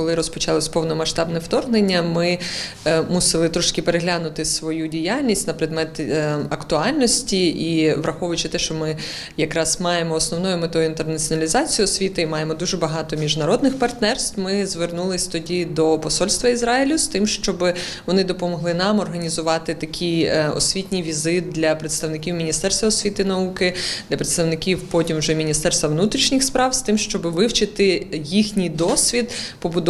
коли розпочалось повномасштабне вторгнення, ми е, мусили трошки переглянути свою діяльність на предмет е, актуальності і враховуючи те, що ми якраз маємо основною метою інтернаціоналізацію освіти і маємо дуже багато міжнародних партнерств. Ми звернулись тоді до посольства Ізраїлю з тим, щоб вони допомогли нам організувати такий е, освітній візит для представників Міністерства освіти і науки, для представників потім вже Міністерства внутрішніх справ, з тим, щоб вивчити їхній досвід побудови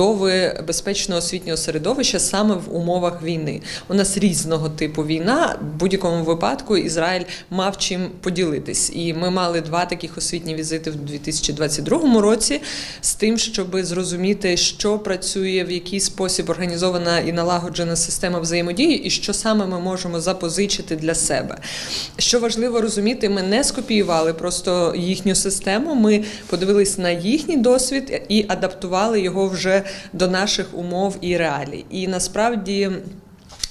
безпечного освітнього середовища саме в умовах війни. У нас різного типу війна. В будь-якому випадку Ізраїль мав чим поділитись. І ми мали два таких освітні візити в 2022 році з тим, щоб зрозуміти, що працює, в який спосіб організована і налагоджена система взаємодії, і що саме ми можемо запозичити для себе. Що важливо розуміти, ми не скопіювали просто їхню систему. Ми подивились на їхній досвід і адаптували його вже до наших умов і реалій. І насправді.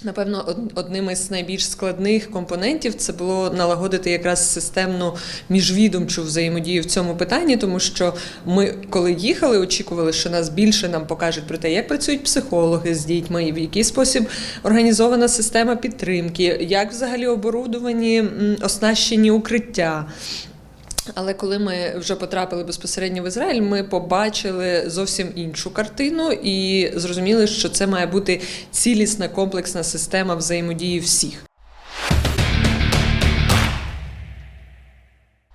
Напевно, одним із найбільш складних компонентів це було налагодити якраз системну міжвідомчу взаємодію в цьому питанні, тому що ми, коли їхали, очікували, що нас більше нам покажуть про те, як працюють психологи з дітьми, в який спосіб організована система підтримки, як взагалі оборудовані оснащені укриття. Але коли ми вже потрапили безпосередньо в Ізраїль, ми побачили зовсім іншу картину і зрозуміли, що це має бути цілісна комплексна система взаємодії всіх.